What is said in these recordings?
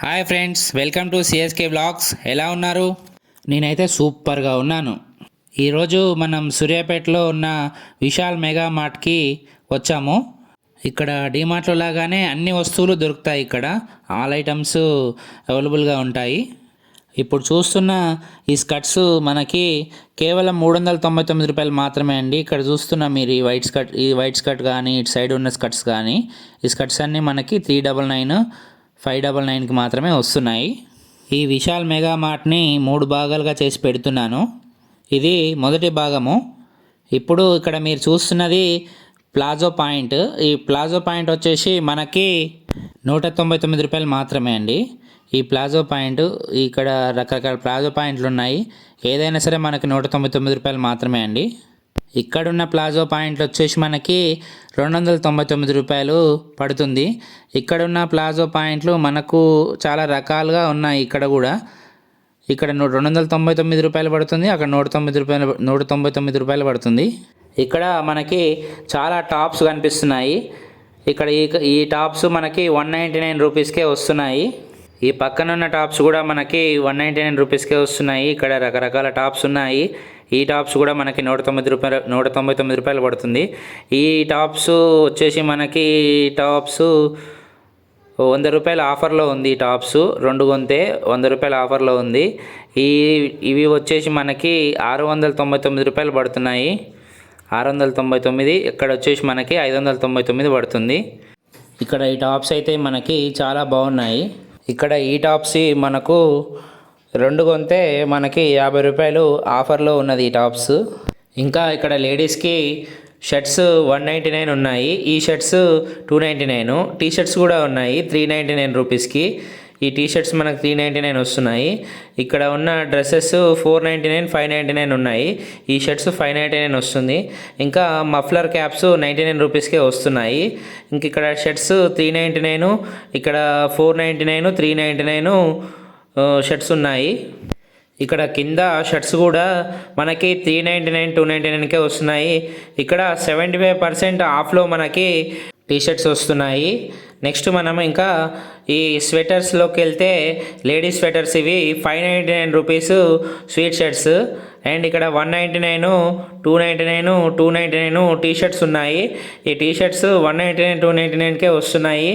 Hi friends welcome to CSK blogs ఎలా ఉన్నారు? నేనైతే సూపర్గా ఉన్నాను. ఈరోజు మనం సూర్యాపేటలో ఉన్న విశాల్ మెగా మార్ట్కి వచ్చాము. ఇక్కడ డిమార్ట్లో లాగానే అన్ని వస్తువులు దొరుకుతాయి ఇక్కడ. ఆల్ ఐటమ్స్ అవైలబుల్గా ఉంటాయి. ఇప్పుడు చూస్తున్న ఈ స్కర్ట్స్ మనకి కేవలం మూడు వందల తొంభై తొమ్మిది రూపాయలు మాత్రమే అండి. ఇక్కడ చూస్తున్న మీరు ఈ వైట్ స్కర్ట్ ఈ వైట్ స్కర్ట్ కానీ ఇటు సైడ్ ఉన్న స్కర్ట్స్ కానీ ఈ స్కర్ట్స్ అన్నీ మనకి three double nine five double నైన్కి మాత్రమే వస్తున్నాయి. ఈ విశాల్ మెగా మార్ట్ని మూడు భాగాలుగా చేసి పెడుతున్నాను. ఇది మొదటి భాగము. ఇప్పుడు ఇక్కడ మీరు చూస్తున్నది ప్లాజో పాయింట్. ఈ ప్లాజో పాయింట్ వచ్చేసి మనకి నూట తొంభై తొమ్మిది రూపాయలు మాత్రమే అండి. ఈ ప్లాజో పాయింట్ ఇక్కడ రకరకాల ప్లాజో పాయింట్లు ఉన్నాయి. ఏదైనా సరే మనకి నూట తొంభై తొమ్మిది రూపాయలు మాత్రమే అండి. ఇక్కడున్న ప్లాజో పాయింట్లు వచ్చేసి మనకి రెండు వందల తొంభై తొమ్మిది రూపాయలు పడుతుంది. ఇక్కడున్న ప్లాజో పాయింట్లు మనకు చాలా రకాలుగా ఉన్నాయి ఇక్కడ కూడా. ఇక్కడ నూ- రెండు వందల తొంభై తొమ్మిది రూపాయలు పడుతుంది. అక్కడ నూట తొమ్మిది రూపాయలు నూట తొంభై తొమ్మిది రూపాయలు పడుతుంది. ఇక్కడ మనకి చాలా టాప్స్ కనిపిస్తున్నాయి. ఇక్కడ ఈ ఈ టాప్స్ మనకి వన్ నైంటీ నైన్ రూపీస్కే వస్తున్నాయి. ఈ పక్కన ఉన్న టాప్స్ కూడా మనకి వన్ నైంటీ నైన్ రూపీస్కే వస్తున్నాయి. ఇక్కడ రకరకాల టాప్స్ ఉన్నాయి. ఈ టాప్స్ కూడా మనకి నూట తొమ్మిది రూపాయలు నూట తొంభై తొమ్మిది రూపాయలు పడుతుంది. ఈ టాప్స్ వచ్చేసి మనకి టాప్స్ వంద రూపాయల ఆఫర్లో ఉంది ఈ టాప్స్. రెండు కొంతే వంద రూపాయల ఆఫర్లో ఉంది. ఈ ఇవి వచ్చేసి మనకి ఆరు వందల తొంభై తొమ్మిది రూపాయలు పడుతున్నాయి. ఆరు వందల తొంభై తొమ్మిది ఇక్కడ వచ్చేసి మనకి ఐదు వందల తొంభై తొమ్మిది పడుతుంది. ఇక్కడ ఈ టాప్స్ అయితే మనకి చాలా బాగున్నాయి. ఇక్కడ ఈ టాప్స్ మనకు రెండు కొంతే మనకి యాభై రూపాయలు ఆఫర్లో ఉన్నది ఈ టాప్స్. ఇంకా ఇక్కడ లేడీస్కి షర్ట్స్ వన్ నైంటీ నైన్ ఉన్నాయి. ఈ shirts two ninety nine. T shirts కూడా ఉన్నాయి త్రీ నైంటీ నైన్ రూపీస్కి. ఈ టీ షర్ట్స్ మనకు త్రీ నైంటీ నైన్ వస్తున్నాయి. ఇక్కడ ఉన్న dresses four ninety nine five ninety nine ఉన్నాయి. ఈ షర్ట్స్ ఫైవ్ నైంటీ నైన్ వస్తుంది. ఇంకా మఫ్లర్ క్యాప్స్ నైంటీ నైన్ రూపీస్కే వస్తున్నాయి. ఇంక ఇక్కడ షర్ట్స్ త్రీ నైంటీ నైన్ ఇక్కడ four ninety nine three ninety nine shirts ఉన్నాయి. ఇక్కడ కింద షర్ట్స్ కూడా మనకి three ninety nine two ninety నైన్కే వస్తున్నాయి. ఇక్కడ సెవెంటీ ఫైవ్ పర్సెంట్ ఆఫ్లో మనకి టీ షర్ట్స్ వస్తున్నాయి. నెక్స్ట్ మనం ఇంకా ఈ స్వెటర్స్లోకి వెళ్తే లేడీస్ స్వెటర్స్ ఇవి five ninety nine rupees sweat shirts and ఇక్కడ one ninety nine two ninety nine two ninety nine T shirts ఉన్నాయి. ఈ T shirts one ninety nine two ninety నైన్కే వస్తున్నాయి.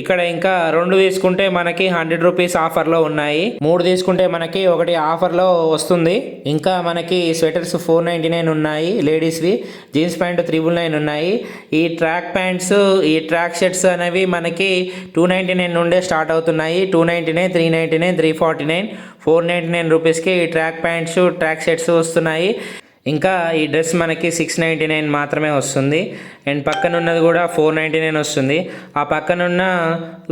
ఇక్కడ ఇంకా రెండు తీసుకుంటే మనకి హండ్రెడ్ రూపీస్ ఆఫర్లో ఉన్నాయి. మూడు తీసుకుంటే మనకి ఒకటి ఆఫర్లో వస్తుంది. ఇంకా మనకి స్వెటర్స్ ఫోర్ నైంటీ నైన్ ఉన్నాయి లేడీస్వి. జీన్స్ ప్యాంట్ త్రిబుల్ నైన్ ఉన్నాయి. ఈ ట్రాక్ ప్యాంట్స్ ఈ ట్రాక్ షర్ట్స్ అనేవి మనకి టూ నైంటీ నైన్ నుండే స్టార్ట్ అవుతున్నాయి. Two ninety nine three ninety nine three forty nine four ninety nine రూపీస్కి ఈ ట్రాక్ ప్యాంట్స్ ట్రాక్ షర్ట్స్ వస్తున్నాయి. ఇంకా ఈ డ్రెస్ మనకి సిక్స్ నైంటీ నైన్ మాత్రమే వస్తుంది. అండ్ పక్కన ఉన్నది కూడా ఫోర్ నైంటీ నైన్ వస్తుంది. ఆ పక్కన ఉన్న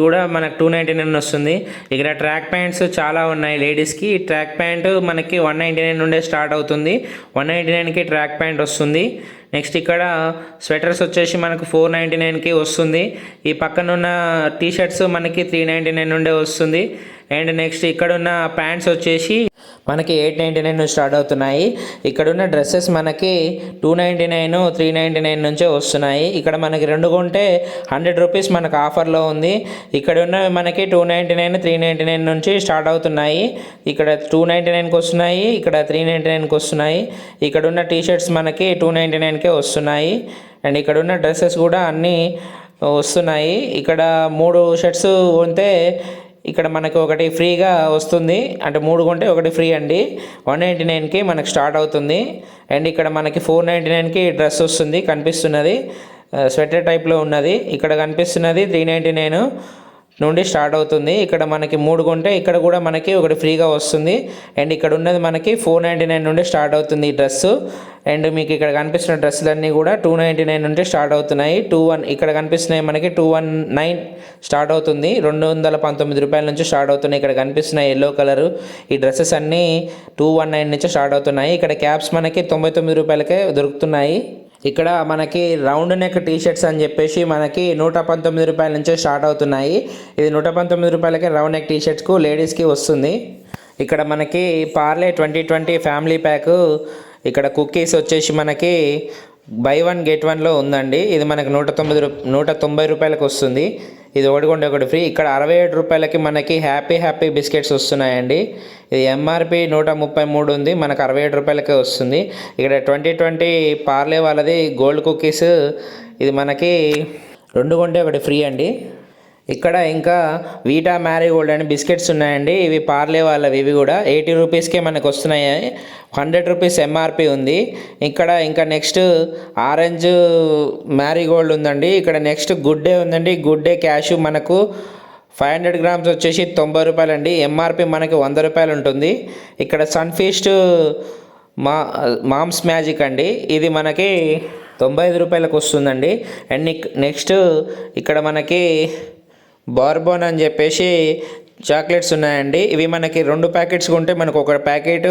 కూడా మనకు టూ నైంటీ నైన్ వస్తుంది. ఇక్కడ ట్రాక్ ప్యాంట్స్ చాలా ఉన్నాయి లేడీస్కి ఈ ట్రాక్ ప్యాంట్ మనకి వన్ నైంటీ నైన్ నుండే స్టార్ట్ అవుతుంది. వన్ నైంటీ నైన్కి ట్రాక్ ప్యాంట్ వస్తుంది. నెక్స్ట్ ఇక్కడ స్వెటర్స్ వచ్చేసి మనకు ఫోర్ నైంటీ నైన్కి వస్తుంది. ఈ పక్కన ఉన్న టీషర్ట్స్ మనకి త్రీ నైంటీ నైన్ నుండే వస్తుంది. అండ్ నెక్స్ట్ ఇక్కడ ఉన్న ప్యాంట్స్ వచ్చేసి మనకి ఎయిట్ నైంటీ నైన్ నుంచి స్టార్ట్ అవుతున్నాయి. ఇక్కడ ఉన్న డ్రెస్సెస్ మనకి two ninety nine three ninety nine నుంచే వస్తున్నాయి. ఇక్కడ మనకి రెండు కొంటే హండ్రెడ్ రూపీస్ మనకు ఆఫర్లో ఉంది. ఇక్కడ ఉన్న మనకి two ninety nine three ninety nine నుంచి స్టార్ట్ అవుతున్నాయి. ఇక్కడ టూ నైంటీ నైన్కి వస్తున్నాయి ఇక్కడ త్రీ నైంటీ నైన్కి వస్తున్నాయి. ఇక్కడ ఉన్న టీషర్ట్స్ మనకి టూ నైంటీ నైన్కే వస్తున్నాయి. అండ్ ఇక్కడ ఉన్న డ్రెస్సెస్ కూడా అన్నీ వస్తున్నాయి. ఇక్కడ మూడు షర్ట్స్ కొంటే ఇక్కడ మనకి ఒకటి ఫ్రీగా వస్తుంది. అంటే మూడు కొంటే ఒకటి ఫ్రీ అండి. వన్ నైంటీ నైన్కి మనకి స్టార్ట్ అవుతుంది. అండ్ ఇక్కడ మనకి ఫోర్ నైంటీ నైన్కి డ్రెస్ వస్తుంది కనిపిస్తున్నది. స్వెటర్ టైప్లో ఉన్నది. ఇక్కడ కనిపిస్తున్నది త్రీ నైంటీ నైన్. నుండి స్టార్ట్ అవుతుంది. ఇక్కడ మనకి మూడు కొంటే ఇక్కడ కూడా మనకి ఒకటి ఫ్రీగా వస్తుంది. అండ్ ఇక్కడ ఉన్నది మనకి ఫోర్ నైంటీ నైన్ నుండి స్టార్ట్ అవుతుంది ఈ డ్రెస్సు. అండ్ మీకు ఇక్కడ కనిపిస్తున్న డ్రెస్సులన్నీ కూడా టూ నైంటీ నైన్ నుండి స్టార్ట్ అవుతున్నాయి. టూ వన్ ఇక్కడ కనిపిస్తున్నాయి మనకి టూ వన్ నైన్ స్టార్ట్ అవుతుంది. రెండు వందల పంతొమ్మిది రూపాయల నుంచి స్టార్ట్ అవుతున్నాయి. ఇక్కడ కనిపిస్తున్నాయి ఎల్లో కలర్. ఈ డ్రెస్సెస్ అన్నీ టూ వన్ నైన్ నుంచి స్టార్ట్ అవుతున్నాయి. ఇక్కడ క్యాప్స్ మనకి తొంభై తొమ్మిది రూపాయలకే దొరుకుతున్నాయి. ఇక్కడ మనకి రౌండ్ నెక్ టీ షర్ట్స్ అని చెప్పేసి మనకి నూట పంతొమ్మిది రూపాయల నుంచే స్టార్ట్ అవుతున్నాయి. ఇది నూట పంతొమ్మిది రూపాయలకే రౌండ్ నెక్ టీ షర్ట్స్కు లేడీస్కి వస్తుంది. ఇక్కడ మనకి Parle twenty twenty family pack. ఇక్కడ కుకీస్ వచ్చేసి మనకి బై వన్ గెట్ వన్లో ఉందండి. ఇది మనకు నూట తొమ్మిది రూ నూట తొంభై రూపాయలకు వస్తుంది. ఇది ఒకటి కొంటే ఒకటి ఫ్రీ. ఇక్కడ అరవై ఏడు రూపాయలకి మనకి హ్యాపీ హ్యాపీ బిస్కెట్స్ వస్తున్నాయండి. ఇది ఎంఆర్పి నూట ముప్పై మూడు ఉంది. మనకు అరవై ఏడు రూపాయలకే వస్తుంది. ఇక్కడ ట్వంటీ ట్వంటీ పార్లే వాళ్ళది గోల్డ్ కుకీస్ ఇది మనకి రెండు కొంటే ఒకటి ఫ్రీ అండి. ఇక్కడ ఇంకా వీటా మ్యారీగోల్డ్ అని బిస్కెట్స్ ఉన్నాయండి. ఇవి పార్లే వాళ్ళవి. ఇవి కూడా ఎయిటీ రూపీస్కే మనకు వస్తున్నాయి. హండ్రెడ్ రూపీస్ ఎంఆర్పి ఉంది. ఇక్కడ ఇంకా నెక్స్ట్ ఆరెంజ్ మ్యారీగోల్డ్ ఉందండి. ఇక్కడ నెక్స్ట్ గుడ్ డే ఉందండి. గుడ్ డే క్యాష్ మనకు ఫైవ్ హండ్రెడ్ గ్రామ్స్ వచ్చేసి తొంభై రూపాయలు అండి ఎంఆర్పి మనకి వంద రూపాయలు ఉంటుంది. ఇక్కడ సన్ఫీస్ట్ మా మామ్స్ మ్యాజిక్ అండి. ఇది మనకి తొంభై ఐదు రూపాయలకు వస్తుందండి. అండ్ నెక్స్ట్ ఇక్కడ మనకి బార్బోన్ అని చెప్పేసి చాక్లెట్స్ ఉన్నాయండి. ఇవి మనకి రెండు ప్యాకెట్స్ కొంటే మనకు ఒక ప్యాకెట్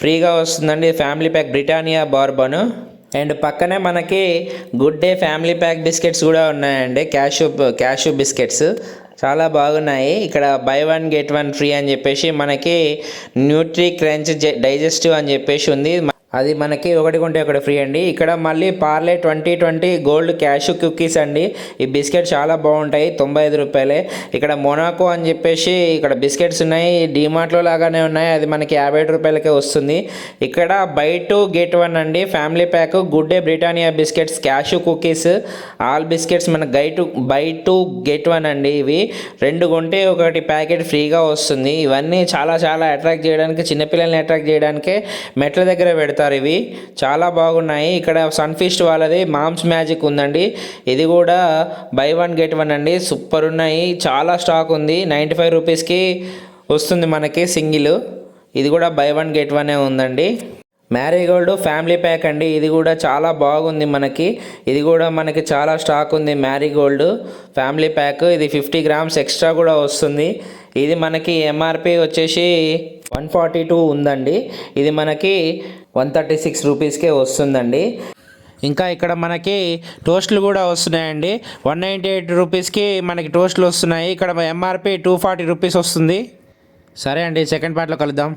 ఫ్రీగా వస్తుందండి. Family pack Britannia Bourbon. And పక్కనే మనకి Good Day family pack biscuits కూడా ఉన్నాయండి. Cashew cashew biscuits. చాలా బాగున్నాయి. ఇక్కడ buy one get one free అని చెప్పేసి మనకి న్యూట్రీ క్రంచ్ డైజెస్టివ్ అని చెప్పేసి ఉంది. అది మనకి ఒకటి కొంటే ఒకటి ఫ్రీ అండి. ఇక్కడ మళ్ళీ Parle twenty twenty gold cash cookies అండి. ఈ బిస్కెట్ చాలా బాగుంటాయి తొంభై ఐదు రూపాయలే. ఇక్కడ మొనాకో అని చెప్పేసి ఇక్కడ బిస్కెట్స్ ఉన్నాయి. డిమార్ట్లో లాగానే ఉన్నాయి. అది మనకి యాభై ఐదు రూపాయలకే వస్తుంది. ఇక్కడ బై టు గెట్ వన్ అండి. Family pack Good Day Britannia biscuits cash cookies all biscuits మన గై two buy two get one అండి ఇవి. రెండు కొంటే ఒకటి ప్యాకెట్ ఫ్రీగా వస్తుంది. ఇవన్నీ చాలా చాలా అట్రాక్ట్ చేయడానికి చిన్నపిల్లల్ని అట్రాక్ట్ చేయడానికే మెట్ల దగ్గర పెడతారు. ఇవి. చాలా బాగున్నాయి. ఇక్కడ సన్ఫిస్ట్ వాళ్ళది. మామ్స్ మ్యాజిక్ ఉందండి. ఇది కూడా బై వన్ గెట్ వన్ అండి. సూపర్ ఉన్నాయి. చాలా స్టాక్ ఉంది. నైంటీ ఫైవ్ రూపీస్కి వస్తుంది మనకి సింగిల్. ఇది కూడా బై వన్ గెట్ వనే ఉందండి. మ్యారీగోల్డ్ ఫ్యామిలీ ప్యాక్ అండి. ఇది కూడా చాలా బాగుంది మనకి. ఇది కూడా మనకి చాలా స్టాక్ ఉంది మ్యారీగోల్డ్ ఫ్యామిలీ ప్యాక్. ఇది ఫిఫ్టీ గ్రామ్స్ ఎక్స్ట్రా కూడా వస్తుంది. ఇది మనకి ఎంఆర్పి వచ్చేసి వన్ ఫార్టీ టూ ఉందండి. ఇది మనకి వన్ థర్టీ సిక్స్ రూపీస్కే వస్తుందండి. ఇంకా ఇక్కడ మనకి టోస్ట్లు కూడా వస్తున్నాయండి. వన్ నైంటీ ఎయిట్ రూపీస్కి మనకి టోస్ట్లు వస్తున్నాయి. ఇక్కడ ఎంఆర్పి టూ ఫార్టీ రూపీస్ వస్తుంది. సరే అండి సెకండ్ పార్ట్లో కలుద్దాం.